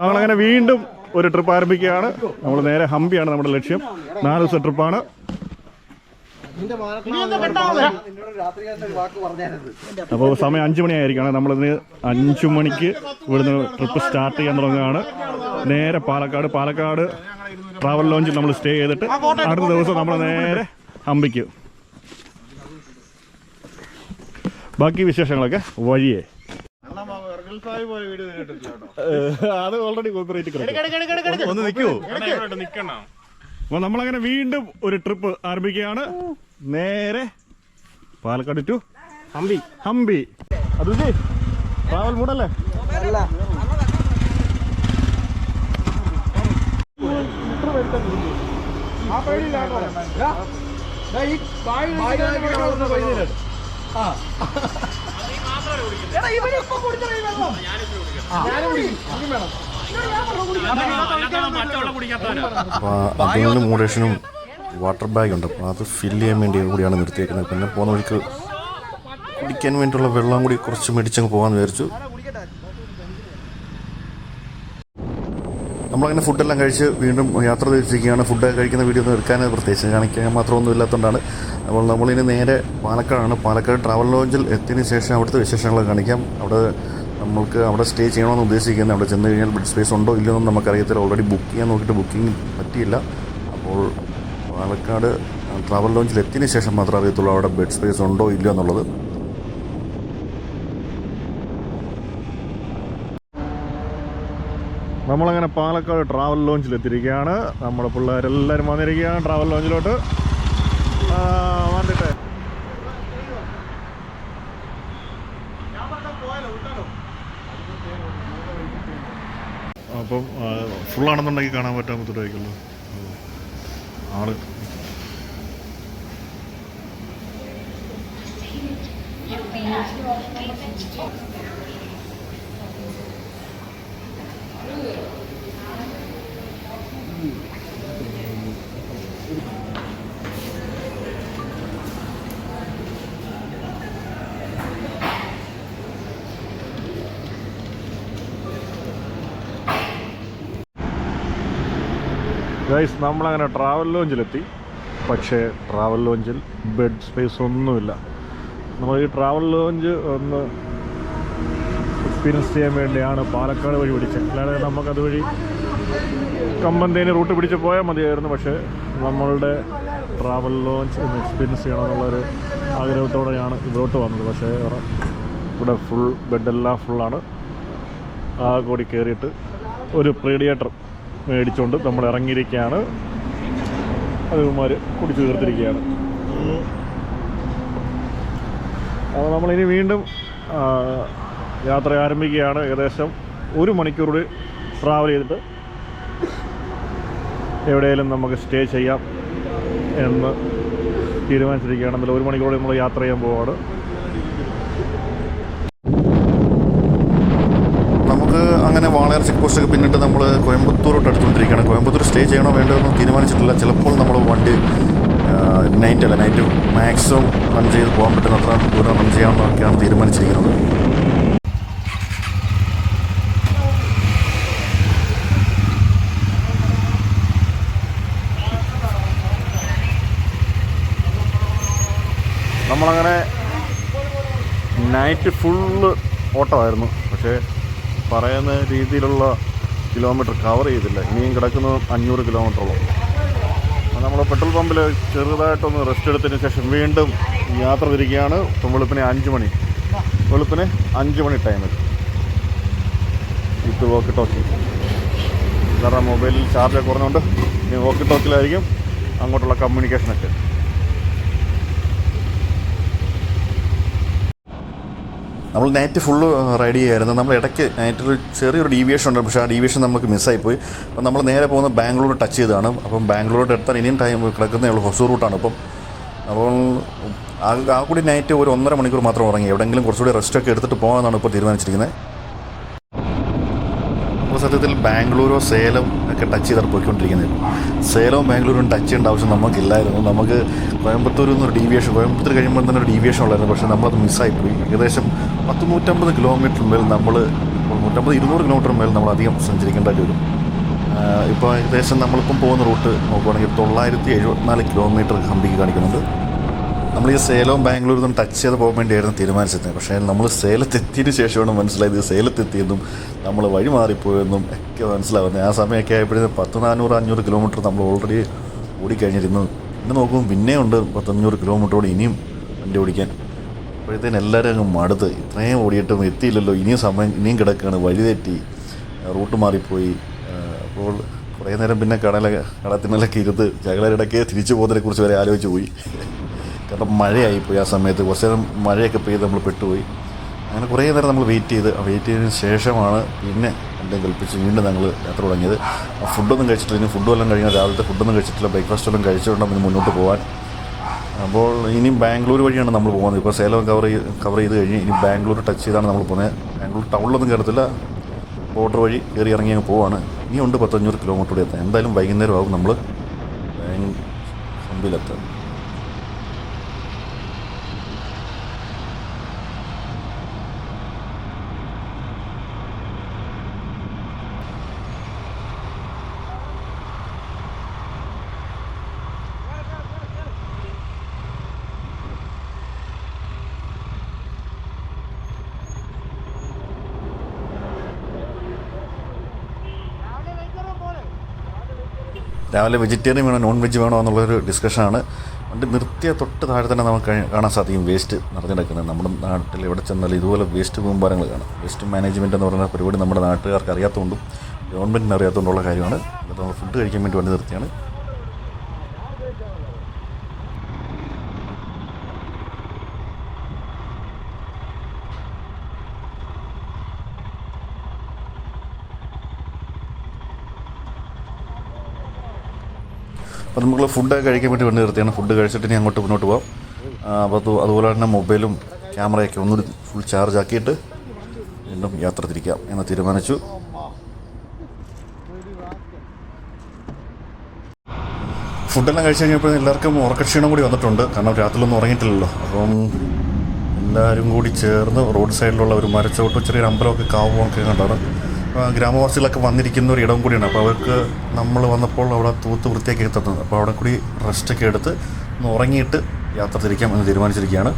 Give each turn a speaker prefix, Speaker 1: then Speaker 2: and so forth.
Speaker 1: നമ്മളങ്ങനെ വീണ്ടും ഒരു ട്രിപ്പ് ആരംഭിക്കുകയാണ്. നമ്മൾ നേരെ ഹംപിയാണ് നമ്മുടെ ലക്ഷ്യം. നാല് ദിവസം ട്രിപ്പാണ് അപ്പോൾ സമയം അഞ്ചു മണിയായിരിക്കണം. നമ്മളിന്ന് അഞ്ചു മണിക്ക് ഇവിടുന്ന് ട്രിപ്പ് സ്റ്റാർട്ട് ചെയ്യാൻ തുടങ്ങുകയാണ്. നേരെ പാലക്കാട് പാലക്കാട് ട്രാവൽ ലോഞ്ചിൽ നമ്മൾ സ്റ്റേ ചെയ്തിട്ട് അടുത്ത ദിവസം നമ്മൾ നേരെ ഹംപിക്ക്. ബാക്കി വിശേഷങ്ങളൊക്കെ വഴിയേ. അത് ഓൾറെഡി കോപ്പറേറ്റ് ഒന്ന് നിൽക്കുമോ അപ്പൊ നമ്മളങ്ങനെ വീണ്ടും ഒരു ട്രിപ്പ് ആരംഭിക്കുകയാണ്. നേരെ പാലക്കാട് ടു ഹംപി. ഹംപി. അത് ട്രാവൽ മൂടല്ലേ
Speaker 2: അപ്പോൾ അതിന് മൂടേഷനും വാട്ടർ ബാഗ് ഉണ്ട്. അപ്പോൾ അത് ഫില്ല് ചെയ്യാൻ വേണ്ടി കൂടിയാണ് നിർത്തിയേക്കുന്നത്. പിന്നെ പോകുന്ന വഴിക്ക് കുടിക്കാൻ വേണ്ടിയുള്ള വെള്ളം കൂടി കുറച്ച് മേടിച്ചങ്ങ് പോകാമെന്ന് വിചാരിച്ചു. നമ്മളങ്ങനെ ഫുഡെല്ലാം കഴിച്ച് വീണ്ടും യാത്ര തിരിച്ചിരിക്കുകയാണ്. ഫുഡ് കഴിക്കുന്ന വീഡിയോ ഒന്നും എടുക്കാൻ പ്രത്യേകിച്ച് കാണിക്കാൻ മാത്രമൊന്നും ഇല്ലാത്തതുകൊണ്ടാണ്. അപ്പോൾ നമ്മളിനി നേരെ പാലക്കാടാണ്. പാലക്കാട് ട്രാവൽ ലോഞ്ചിൽ എത്തിയതിന് ശേഷം അവിടുത്തെ വിശേഷങ്ങൾ കാണിക്കാം. അവിടെ നമ്മൾക്ക് അവിടെ സ്റ്റേ ചെയ്യണമെന്ന് ഉദ്ദേശിക്കുന്നത് അവിടെ ചെന്ന് കഴിഞ്ഞാൽ ബെഡ് സ്പേസ് ഉണ്ടോ ഇല്ലയോ എന്ന് നമുക്കറിയത്തില്ല. ഓൾറെഡി ബുക്ക് ചെയ്യാൻ നോക്കിയിട്ട് ബുക്കിംഗ് പറ്റിയില്ല. അപ്പോൾ പാലക്കാട് ട്രാവൽ ലോഞ്ചിൽ എത്തിയതിന് ശേഷം മാത്രമേ അറിയത്തുള്ളൂ അവിടെ ബെഡ് സ്പേസ് ഉണ്ടോ ഇല്ലയോ എന്നുള്ളത്
Speaker 1: നമ്മളങ്ങനെ പാലക്കാട് ട്രാവൽ ലോഞ്ചിൽ എത്തിയിരിക്കുകയാണ് നമ്മുടെ പിള്ളേരെല്ലാവരും വന്നിരിക്കുകയാണ് ട്രാവൽ ലോഞ്ചിലോട്ട് വന്നിട്ട്. അപ്പം ഫുള്ളാണെന്നുണ്ടെങ്കിൽ കാണാൻ പറ്റാൻ ബുദ്ധിമുട്ടായിരിക്കുമല്ലോ. ആൾ. ഗൈസ് നമ്മളങ്ങനെ ട്രാവൽ ലോഞ്ചിലെത്തി പക്ഷേ ട്രാവൽ ലോഞ്ചിൽ ബെഡ് സ്പേസ് ഒന്നുമില്ല. നമ്മൾ ഈ ട്രാവൽ ലോഞ്ച് ഒന്ന് എക്സ്പീരിയൻസ് ചെയ്യാൻ വേണ്ടിയാണ് പാലക്കാട് വഴി പിടിച്ചത്. അല്ലാതെ നമുക്കത് വഴി കമ്പന്തേനി റൂട്ട് പിടിച്ച് പോയാൽ മതിയായിരുന്നു. പക്ഷേ നമ്മളുടെ ട്രാവൽ ലോഞ്ച് ഒന്ന് എക്സ്പീരിയൻസ് ചെയ്യണമെന്നുള്ളൊരു ആഗ്രഹത്തോടെയാണ് ഇവിടോട്ട് വന്നത്. പക്ഷേ ഇവിടെ ഫുൾ ബെഡെല്ലാം ഫുള്ളാണ് ആ കൂടി കയറിയിട്ട് ഒരു പ്രീഡിയേറ്റർ മേടിച്ചുകൊണ്ട് നമ്മൾ ഇറങ്ങിയിരിക്കുകയാണ്. അതുമാർ കുടിച്ചു തീർത്തിരിക്കുകയാണ്. അപ്പോൾ നമ്മളിനി വീണ്ടും യാത്ര ആരംഭിക്കുകയാണ്. ഏകദേശം ഒരു മണിക്കൂർ ട്രാവൽ ചെയ്തിട്ട് എവിടെയെങ്കിലും നമുക്ക് സ്റ്റേ ചെയ്യാം എന്ന് തീരുമാനിച്ചിരിക്കുകയാണെന്നല്ല ഒരു മണിക്കൂർ നമ്മൾ യാത്ര ചെയ്യാൻ പോവാണ്
Speaker 2: നമുക്ക് അങ്ങനെ വാളയാർ ചെക്ക് പോസ്റ്റൊക്കെ പിന്നിട്ട് നമ്മൾ കോയമ്പത്തൂരോട്ട് അടുത്തുകൊണ്ടിരിക്കുകയാണ്. കോയമ്പത്തൂർ സ്റ്റേ ചെയ്യണോ വേണ്ടോ എന്ന് തീരുമാനിച്ചിട്ടില്ല. ചിലപ്പോൾ നമ്മൾ വണ്ടി നൈറ്റ് അല്ല നൈറ്റ് മാക്സിമം റൺ ചെയ്ത് പോകാൻ പറ്റുന്ന അത്ര ദൂരം റൺ ചെയ്യാമെന്നൊക്കെയാണ് തീരുമാനിച്ചിരിക്കുന്നത്.
Speaker 1: നമ്മളങ്ങനെ നൈറ്റ് ഫുള്ള് ഓട്ടമായിരുന്നു. പക്ഷേ പറയുന്ന രീതിയിലുള്ള കിലോമീറ്റർ കവർ ചെയ്തില്ല. ഇനിയും കിടക്കുന്നത് അഞ്ഞൂറ് കിലോമീറ്ററോളം നമ്മൾ പെട്രോൾ പമ്പിൽ ചെറുതായിട്ടൊന്ന് റെസ്റ്റ് എടുത്തതിന് ശേഷം വീണ്ടും യാത്ര തിരിക്കുകയാണ് വെളുപ്പിനെ അഞ്ച് മണി. വെളുപ്പിന് അഞ്ച് മണി ടൈമിൽ വിത്ത് വോക്കി ടോക്കി കാരണം മൊബൈലിൽ ചാർജ് കുറഞ്ഞുകൊണ്ട് ഇനി വോക്കി ടോക്കിലായിരിക്കും അങ്ങോട്ടുള്ള കമ്മ്യൂണിക്കേഷനൊക്കെ
Speaker 2: നമ്മൾ നൈറ്റ് ഫുള്ള് റൈഡ് ചെയ്യുമായിരുന്നു നമ്മൾ ഇടയ്ക്ക് നൈറ്റ് ഒരു ചെറിയൊരു ഡീവിയേഷൻ ഉണ്ട്. പക്ഷേ ആ ഡീവിയേഷൻ നമുക്ക് മിസ്സായിപ്പോയി അപ്പോൾ നമ്മൾ നേരെ പോകുന്ന ബാംഗ്ലൂർ ടച്ച് ചെയ്താണ് അപ്പം ബാംഗ്ലൂരോട്ട് എത്താൻ ഇനിയും ടൈം കിടക്കുന്നേ ഉള്ളൂ. ഹൊസൂർ റൂട്ടാണ്. അപ്പം അപ്പോൾ ആ കൂടി നൈറ്റ് ഒരു ഒന്നര മണിക്കൂർ മാത്രം ഉറങ്ങി. എവിടെയെങ്കിലും കുറച്ചുകൂടി റെസ്റ്റൊക്കെ എടുത്തിട്ട് പോകാമെന്നാണ് ഇപ്പോൾ തീരുമാനിച്ചിരിക്കുന്നത്. അപ്പോൾ സത്യത്തിൽ ബാംഗ്ലൂരോ സേലം ഒക്കെ ടച്ച് ചെയ്താണ് പോയിക്കൊണ്ടിരിക്കുന്നത് സേലവും ബാംഗ്ലൂരും ടച്ച് ചെയ്യേണ്ട ആവശ്യം നമുക്കില്ലായിരുന്നു. നമുക്ക് കോയമ്പത്തൂരിൽ നിന്നൊരു ഡീവിയേഷൻ കോയമ്പത്തൂർ കഴിയുമ്പോൾ തന്നെ ഒരു ഡീവിയേഷൻ ഉള്ളായിരുന്നു. പക്ഷേ നമ്മളത് മിസ്സായിപ്പോയി ഏകദേശം പത്ത് നൂറ്റമ്പത് കിലോമീറ്റർ മേൽ നമ്മൾ നൂറ്റമ്പത് ഇരുന്നൂറ് കിലോമീറ്റർ മേൽ നമ്മൾ അധികം സഞ്ചരിക്കേണ്ടതായിട്ട് വരും ഇപ്പോൾ ഏകദേശം നമ്മളിപ്പം പോകുന്ന റൂട്ട് നോക്കുവാണെങ്കിൽ തൊള്ളായിരത്തി എഴുപത്തിനാല് കിലോമീറ്റർ ഹംപിക്ക് കാണിക്കുന്നുണ്ട്. നമ്മൾ ഈ സേലവും ബാംഗ്ലൂരും നിന്നും ടച്ച് ചെയ്ത് പോകാൻ വേണ്ടിയായിരുന്നു തീരുമാനിച്ചത് പക്ഷേ നമ്മൾ സേലത്തെത്തിയതിന് ശേഷമാണ് മനസ്സിലായത് സേലത്തെത്തിയെന്നും നമ്മൾ വഴി മാറിപ്പോയെന്നും ഒക്കെ മനസ്സിലാവുന്നത്. ആ സമയമൊക്കെ ആയപ്പോഴും പത്ത് നാനൂറ് അഞ്ഞൂറ് കിലോമീറ്റർ നമ്മൾ ഓൾറെഡി ഓടിക്കഴിഞ്ഞിരുന്നു. ഇന്ന് നോക്കുമ്പോൾ പിന്നെയും ഉണ്ട് പത്തഞ്ഞൂറ് കിലോമീറ്ററോട് ഇനിയും വണ്ടി ഓടിക്കാൻ. അപ്പോഴത്തേന് എല്ലാവരും അങ്ങ് മടുത്ത് ഇത്രയും ഓടിയിട്ടും എത്തിയില്ലല്ലോ ഇനിയും സമയം ഇനിയും കിടക്കുകയാണ് വഴി തെറ്റി റൂട്ട് മാറിപ്പോയി. അപ്പോൾ കുറേ നേരം പിന്നെ കടല കടത്തിനലൊക്കെ ഞങ്ങളുടെ ഇടയ്ക്ക് തിരിച്ചു പോകുന്നതിനെ കുറിച്ച് വരെ ആലോചിച്ച് പോയി. കാരണം മഴയായിപ്പോയി ആ സമയത്ത്. കുറച്ച് നേരം മഴയൊക്കെ പെയ്ത് നമ്മൾ പെട്ടുപോയി. അങ്ങനെ കുറേ നേരം നമ്മൾ വെയിറ്റ് ചെയ്ത്. വെയിറ്റ് ചെയ്തതിന് ശേഷമാണ് പിന്നെ എന്തെങ്കിലും കൽപ്പിച്ച് വീണ്ടും ഞങ്ങൾ യാത്ര തുടങ്ങിയത്. ഫുഡൊന്നും കഴിച്ചിട്ടില്ല. ഇനി ഫുഡും എല്ലാം കഴിഞ്ഞാൽ രാവിലത്തെ ഫുഡൊന്നും കഴിച്ചിട്ടില്ല. ബ്രേക്ക്ഫാസ്റ്റ് എല്ലാം കഴിച്ചുകൊണ്ടാണ് ഇനി മുന്നോട്ട് പോകാൻ അപ്പോൾ ഇനി ബാംഗ്ലൂർ വഴിയാണ് നമ്മൾ പോകുന്നത്. ഇപ്പോൾ സേലം കവർ ചെയ്ത് കവർ ചെയ്ത് കഴിഞ്ഞ് ഇനി ബാംഗ്ലൂർ ടച്ച് ചെയ്താണ് നമ്മൾ പോകുന്നത്. ബാംഗ്ലൂർ ടൗണിലൊന്നും കയറത്തില്ല. ബോർഡർ വഴി കയറി ഇറങ്ങി അങ്ങ് പോവാണ്. ഇനിയുണ്ട് പത്തഞ്ഞൂറ് കിലോമീറ്റർ കൂടി എത്താൻ. എന്തായാലും വൈകുന്നേരം ആകും നമ്മൾ ബാങ് രാവിലെ വെജിറ്റേറിയൻ വേണോ നോൺ വെജ് വേണോ എന്നുള്ളൊരു ഡിസ്കഷനാണ് അത് നിർത്തിയ തൊട്ട് താഴെ തന്നെ നമുക്ക് കാണാൻ സാധിക്കും വേസ്റ്റ് നിറഞ്ഞെടുക്കുന്നത്. നമ്മുടെ നാട്ടിൽ എവിടെ ചെന്നാലും ഇതുപോലെ വേസ്റ്റ് കൂമ്പാരങ്ങൾ കാണാം. വേസ്റ്റ് മാനേജ്മെന്റ് എന്ന് പറയുന്ന പരിപാടി നമ്മുടെ നാട്ടുകാർക്ക് അറിയാത്തതുകൊണ്ടും ഗവൺമെന്റിന് അറിയാത്തതുകൊണ്ടുള്ള കാര്യമാണ്. നമ്മൾ ഫുഡ് കഴിക്കാൻ വേണ്ടി വണ്ടി നിർത്തിയാണ്. അപ്പോൾ നമുക്ക് ഫുഡ് കഴിക്കാൻ വേണ്ടി വണ്ടി നിർത്തിയാണ്. ഫുഡ് കഴിച്ചിട്ട് ഇനി അങ്ങോട്ട് മുന്നോട്ട് പോകാം അപ്പോൾ അത് അതുപോലെ തന്നെ മൊബൈലും ക്യാമറയൊക്കെ ഒന്നുകൂടി ഫുൾ ചാർജ് ആക്കിയിട്ട് വീണ്ടും യാത്ര തിരിക്കാം എന്ന് തീരുമാനിച്ചു. ഫുഡെല്ലാം കഴിച്ച് കഴിഞ്ഞപ്പോൾ എല്ലാവർക്കും ഉറക്കക്ഷീണം കൂടി വന്നിട്ടുണ്ട്. കാരണം രാത്രിയിലൊന്നും ഉറങ്ങിയിട്ടില്ലല്ലോ. അപ്പം എല്ലാവരും കൂടി ചേർന്ന് റോഡ് സൈഡിലുള്ള ഒരു മരച്ചോട്ടോ ചെറിയൊരു അമ്പലമൊക്കെ കാവുമൊക്കെ കണ്ടാണ്. ഗ്രാമവാസികളൊക്കെ വന്നിരിക്കുന്ന ഒരു ഇടം കൂടിയാണ്. അപ്പോൾ അവർക്ക് നമ്മൾ വന്നപ്പോൾ അവിടെ തൂത്ത് വൃത്തിയാക്കി തന്നത് അപ്പോൾ അവിടെ കൂടി റെസ്റ്റൊക്കെ എടുത്ത് ഒന്ന് ഉറങ്ങിയിട്ട് യാത്ര തിരിക്കാം എന്ന് തീരുമാനിച്ചിരിക്കുകയാണ്.